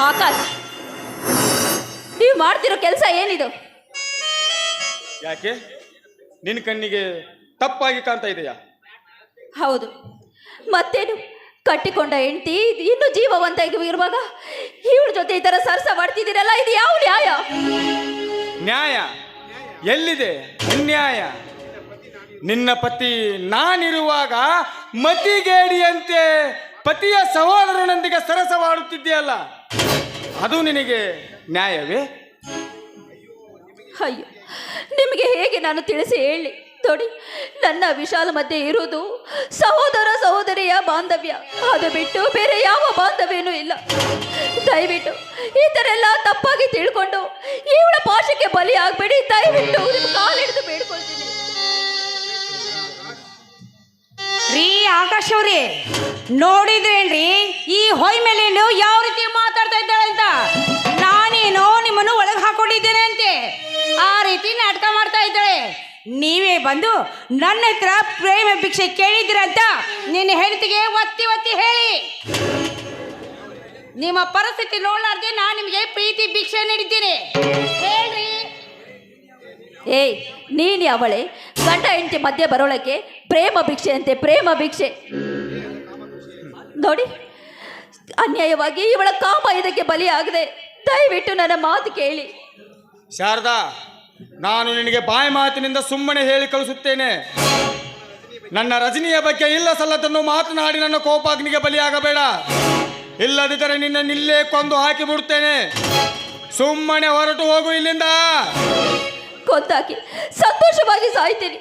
ಆಕಾಶ್ ನೀವು ಮಾಡ್ತಿರೋ ಕೆಲಸ ಏನಿದು? ಯಾಕೆ? ನಿನ್ನ ಕಣ್ಣಿಗೆ ತಪ್ಪಾಗಿ ಕಾಣ್ತಾ ಇದೆಯಾ? ಹೌದು. ಮತ್ತೇನು? ಕಟ್ಟಿಕೊಂಡ ಹೆಂಡತಿ ಇನ್ನು ಜೀವವಂತ ಇರುವಾಗ ಇವಳ ಜೊತೆ ಈ ತರ ಸರಸ ಮಾಡ್ತಿದ್ದೀರಲ್ಲ ಇದು ಯಾವ ನ್ಯಾಯ? ನ್ಯಾಯ. ಎಲ್ಲಿದೆ? ಅನ್ಯಾಯ. ನಿನ್ನ ಪತಿ ನಾನಿರುವಾಗ ಮತಿಗೇಡಿಯಂತೆ. ಪತಿಯ ಸಹೋದರನೊಂದಿಗೆ ಸರಸವಾಡುತ್ತಿದ್ದೀಯಲ್ಲ, ಅದು ನಿನಗೆ ನ್ಯಾಯವೇ? ಅಯ್ಯೋ, ನಿಮಗೆ ಹೇಗೆ ನಾನು ತಿಳಿಸಿ ಹೇಳಿ? ನೋಡಿ ನನ್ನ ವಿಶಾಲ ಮಧ್ಯೆ ಇರುವುದು ಸಹೋದರ ಸಹೋದರಿಯ ಬಾಂಧವ್ಯ. ಅದು ಬಿಟ್ಟು ಬೇರೆ ಯಾವ ಬಾಂಧವ್ಯನೂ ಇಲ್ಲ. ದಯವಿಟ್ಟು ಈ ಥರ ಎಲ್ಲ ತಪ್ಪಾಗಿ ತಿಳ್ಕೊಂಡು, ಇವಳ ಪಾಶಕ್ಕೆ ಬಲಿಯಾಗಬೇಡಿ. ದಯವಿಟ್ಟು ಕಾಲಿಡಿದು ಬೇಡ್ಕೊಳ್ತೀನಿ. ಆಕಾಶ್ ಅವ್ರಿ ನೋಡಿದ್ರೇನ್ರಿ ಈ ಹೊಯ್ ಮೇಲೆ ಯಾವ ರೀತಿ ಮಾತಾಡ್ತಾ ಇದ್ದಾಳೆ ಅಂತ? ನಾನೇನು ನಿಮ್ಮನ್ನು ಒಳಗೆ ಹಾಕೊಂಡಿದ್ದೇನೆ ಅಂತೆ. ಆ ರೀತಿ ನಾಟಕ ಮಾಡ್ತಾ ಇದ್ದಾಳೆ. ನೀವೇ ಬಂದು ನನ್ನ ಹತ್ರ ಪ್ರೇಮ ಭಿಕ್ಷೆ ಕೇಳಿದ್ದೀರಂತ ನಿನ್ನ ಹೆಂಡತಿಗೆ ಒತ್ತಿ ಒತ್ತಿ ಹೇಳಿ. ನಿಮ್ಮ ಪರಿಸ್ಥಿತಿ ನೋಡ್ಲಾರ್ದೆ ನಾನು ನಿಮಗೆ ಪ್ರೀತಿ ಭಿಕ್ಷೆ ನೀಡಿದ್ದೀನಿ. ಹೇಳ್ರಿ. ಏಯ್ ನೀನು ಅವಳೆ, ಗಂಡ ಹೆಂಡತಿ ಮಧ್ಯೆ ಬರೋಳಕ್ಕೆ ಪ್ರೇಮ ಭಿಕ್ಷೆ ಅಂತೆ ಪ್ರೇಮ ಭಿಕ್ಷೆ. ನೋಡಿ, ಅನ್ಯಾಯವಾಗಿ ಇವಳ ಕಾಮ ಇದಕ್ಕೆ ಬಲಿಯಾಗದೆ, ದಯವಿಟ್ಟು ನನ್ನ ಮಾತು ಕೇಳಿ. ಶಾರದಾ, ನಾನು ನಿನಗೆ ಬಾಯಿ ಮಾತಿನಿಂದ ಸುಮ್ಮನೆ ಹೇಳಿ ಕಳಿಸುತ್ತೇನೆ. ನನ್ನ ರಜನಿಯ ಬಗ್ಗೆ ಇಲ್ಲ ಸಲ್ಲದನ್ನು ಮಾತನಾಡಿ ನನ್ನ ಕೋಪಾಗ್ನಿಗೆ ಬಲಿಯಾಗಬೇಡ. ಇಲ್ಲದಿದ್ದರೆ ನಿನ್ನ ನಿಲ್ಲೇ ಕೊಂದು ಹಾಕಿ ಬಿಡುತ್ತೇನೆ. ಸುಮ್ಮನೆ ಹೊರಟು ಹೋಗು ಇಲ್ಲಿಂದ. ಕೊಂದಾಕಿ ಸಂತೋಷವಾಗಿ ಸಾಯ್ತೀನಿ.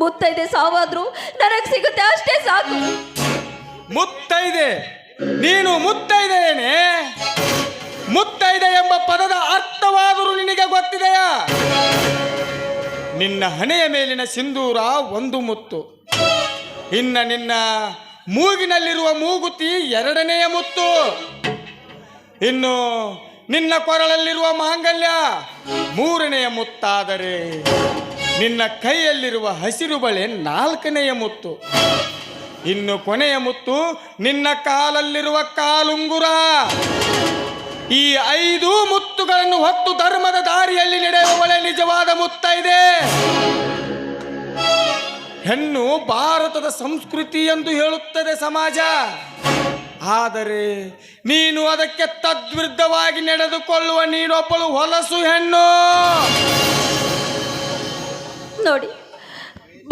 ಮುತ್ತೈದೆ ಸಾವಾದ್ರೂ ನನಗೆ ಸಿಗುತ್ತೆ ಅಷ್ಟೇ ಸಾಕು. ಮುತ್ತೈದೆ, ನೀನು ಮುತ್ತೈದೆಯೇನೆ? ಮುತ್ತೈದೆ ಎಂಬ ಪದದ ಅರ್ಥವಾದರೂ ನಿನಗೆ ಗೊತ್ತಿದೆಯಾ? ನಿನ್ನ ಹಣೆಯ ಮೇಲಿನ ಸಿಂಧೂರ ಒಂದು ಮುತ್ತು. ಇನ್ನ ನಿನ್ನ ಮೂಗಿನಲ್ಲಿರುವ ಮೂಗುತಿ ಎರಡನೆಯ ಮುತ್ತು. ಇನ್ನು ನಿನ್ನ ಕೊರಳಲ್ಲಿರುವ ಮಾಂಗಲ್ಯ ಮೂರನೆಯ ಮುತ್ತಾದರೆ. ನಿನ್ನ ಕೈಯಲ್ಲಿರುವ ಹಸಿರು ಬಳೆ ನಾಲ್ಕನೆಯ ಮುತ್ತು. ಇನ್ನು ಕೊನೆಯ ಮುತ್ತು ನಿನ್ನ ಕಾಲಲ್ಲಿರುವ ಕಾಲುಂಗುರ. ಈ ಐದು ಮುತ್ತುಗಳನ್ನು ಹೊತ್ತು ಧರ್ಮದ ದಾರಿಯಲ್ಲಿ ನಡೆಯುವವಳೆ ನಿಜವಾದ ಮುತ್ತ ಇದೆ. ಹೆಣ್ಣು ಭಾರತದ ಸಂಸ್ಕೃತಿ ಎಂದು ಹೇಳುತ್ತದೆ ಸಮಾಜ. ಆದರೆ ನೀನು ಅದಕ್ಕೆ ತದ್ವಿರುದ್ಧವಾಗಿ ನಡೆದುಕೊಳ್ಳುವ ನೀನೊಬ್ಬಳು ಹೊಲಸು ಹೆಣ್ಣು. ನೋಡಿ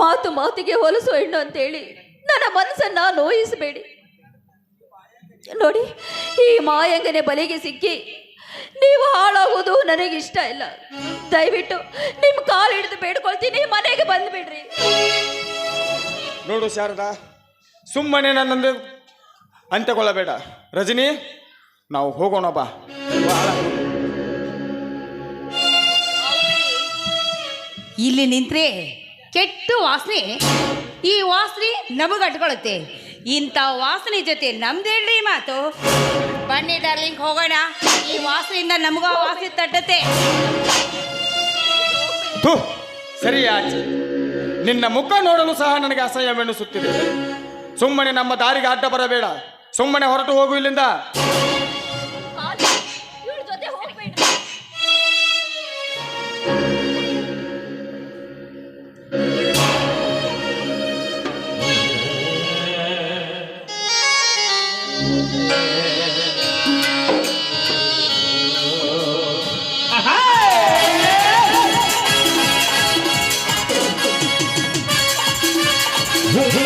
ಮಾತು ಮಾತಿಗೆ ಹೊಲಸು ಹೆಣ್ಣು ಅಂತೇಳಿ ನನ್ನ ಮನಸ್ಸನ್ನ ನೋಯಿಸಬೇಡಿ. ನೋಡಿ ಈ ಮಾಯಂಗನೆ ಬಲೆಗೆ ಸಿಕ್ಕಿ ನೀವು ಹಾಳಾಗೋದು ನನಗಿಷ್ಟ ಇಲ್ಲ. ದಯವಿಟ್ಟು ನಿಮ್ಮ ಕಾಲು ಹಿಡಿದು ಬೇಡ್ಕೊಳ್ತೀನಿ ಮನೆಗೆ ಬಂದ್ಬಿಡ್ರಿ. ನೋಡು ಶಾರದಾ ಸುಮ್ಮನೆ ನನ್ನಂದು ಅಂತ್ಯಗೊಳ್ಳಬೇಡ ರಜನಿ ನಾವು ಹೋಗೋಣ ಬಾ. ಇಲ್ಲಿ ನಿಂತ್ರೆ ಕೆಟ್ಟ ವಾಸನೆ. ಈ ವಾಸನೆ ನಮಗೆ ಅಟ್ಕೊಳುತ್ತೆ ಇಂಥ ವಾಸನೆ ಜೊತೆ ನಮ್ದೇಳ್ರಿ ಮಾತು. ಬನ್ನಿ ಡಾರ್ಲಿಂಗ್ ಹೋಗೋಣ. ಈ ವಾಸನೆಯಿಂದ ನಮಗೂ ಆ ವಾಸನೆ ತಟ್ಟತ್ತೆ. ಥು ಸರಿ ಆಚೆ. ನಿನ್ನ ಮುಖ ನೋಡಲು ಸಹ ನನಗೆ ಅಸಹ್ಯವೆನಿಸುತ್ತಿದೆ. ಸುಮ್ಮನೆ ನಮ್ಮ ದಾರಿಗೆ ಅಡ್ಡ ಬರಬೇಡ. ಸುಮ್ಮನೆ ಹೊರಟು ಹೋಗು ಇಲ್ಲಿಂದ Whoa.